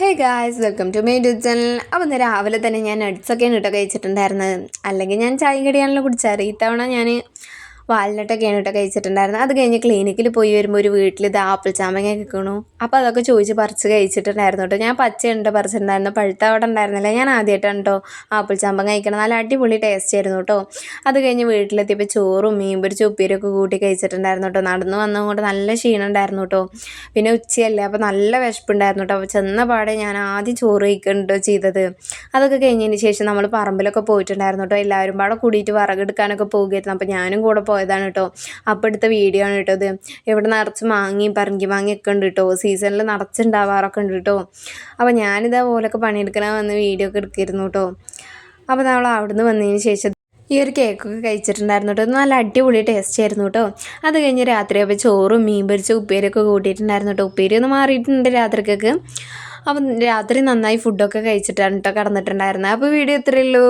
Hey guys welcome to my YouTube channel അപ്പോൾ ഇന്ന് രാവിലെ തന്നെ ഞാൻ നട്ട്സൊക്കെയാണ് കേട്ടോ കഴിച്ചിട്ടുണ്ടായിരുന്നത്. അല്ലെങ്കിൽ ഞാൻ ചായ കടിയാണല്ലോ കുടിച്ചാറ് ഇത്തവണ ഞാൻ വാൽനട്ടൊക്കെയാണ് കേട്ടോ കഴിച്ചിട്ടുണ്ടായിരുന്നത്. അത് കഴിഞ്ഞ് ക്ലിനിക്കിൽ പോയി വരുമ്പോൾ ഒരു വീട്ടിൽ ഇത് ആപ്പിൾ ചാമ്പങ്ങ കിക്കണു അപ്പോൾ അതൊക്കെ ചോദിച്ച് പറിച്ച് കഴിച്ചിട്ടുണ്ടായിരുന്നു കേട്ടോ. ഞാൻ പച്ചയുണ്ട് പറിച്ചിട്ടുണ്ടായിരുന്നു. പഴുത്ത അവിടെ ഉണ്ടായിരുന്നില്ല. ഞാൻ ആദ്യമായിട്ടാണ് കേട്ടോ ആപ്പിൾ ചാമ്പങ്ങ കഴിക്കണം നല്ല അടിപൊളി ടേസ്റ്റ് ആയിരുന്നു കേട്ടോ. അത് കഴിഞ്ഞ് വീട്ടിലെത്തിയപ്പോൾ ചോറും മീൻ പൊരിച്ച ഉപ്പേരിയൊക്കെ കൂട്ടി കഴിച്ചിട്ടുണ്ടായിരുന്നു കേട്ടോ. നടന്നു വന്നതുകൊണ്ട് നല്ല ക്ഷീണം ഉണ്ടായിരുന്നു കേട്ടോ. പിന്നെ ഉച്ചയല്ലേ അപ്പോൾ നല്ല വിശപ്പുണ്ടായിരുന്നു കേട്ടോ. അപ്പോൾ ചെന്ന പാടെ ഞാൻ ആദ്യം ചോറ് കഴിക്കുന്നുണ്ടോ ചെയ്തത്. അതൊക്കെ കഴിഞ്ഞതിന് ശേഷം നമ്മൾ പറമ്പിലൊക്കെ പോയിട്ടുണ്ടായിരുന്നു കേട്ടോ. എല്ലാവരും പാടെ കൂടിയിട്ട് വിറകെടുക്കാനൊക്കെ പോകുമായിരുന്നു അപ്പോൾ ഞാനും കൂടെ പോയതാണ് കേട്ടോ അപ്പോൾ എടുത്ത വീഡിയോ ആണ് കേട്ടോ ഇത്. ഇവിടെ നിറച്ച് മാങ്ങയും പറങ്കി മാങ്ങയൊക്കെ ഉണ്ട് കേട്ടോ സീസണിൽ നിറച്ചുണ്ടാവാറൊക്കെ ഉണ്ട് കേട്ടോ അപ്പോൾ ഞാനിതേപോലൊക്കെ പണിയെടുക്കണം വന്ന് വീഡിയോ ഒക്കെ എടുക്കിയിരുന്നു കേട്ടോ അപ്പോൾ നമ്മൾ അവിടുന്ന് വന്നതിന് ശേഷം ഈ ഒരു കേക്കൊക്കെ കഴിച്ചിട്ടുണ്ടായിരുന്നു കേട്ടോ നല്ല അടിപൊളി ടേസ്റ്റ് ആയിരുന്നു കേട്ടോ അത് കഴിഞ്ഞ് രാത്രി അപ്പോൾ ചോറും മീൻ പൊരിച്ച ഉപ്പേരിയൊക്കെ കൂട്ടിയിട്ടുണ്ടായിരുന്നു കേട്ടോ ഉപ്പേരി ഒന്ന് മാറിയിട്ടുണ്ട് രാത്രിക്കൊക്കെ. അപ്പം രാത്രി നന്നായി ഫുഡൊക്കെ കഴിച്ചിട്ടാണ് കേട്ടോ കടന്നിട്ടുണ്ടായിരുന്നത് അപ്പോൾ വീഡിയോ ഇത്രയേ ഉള്ളൂ.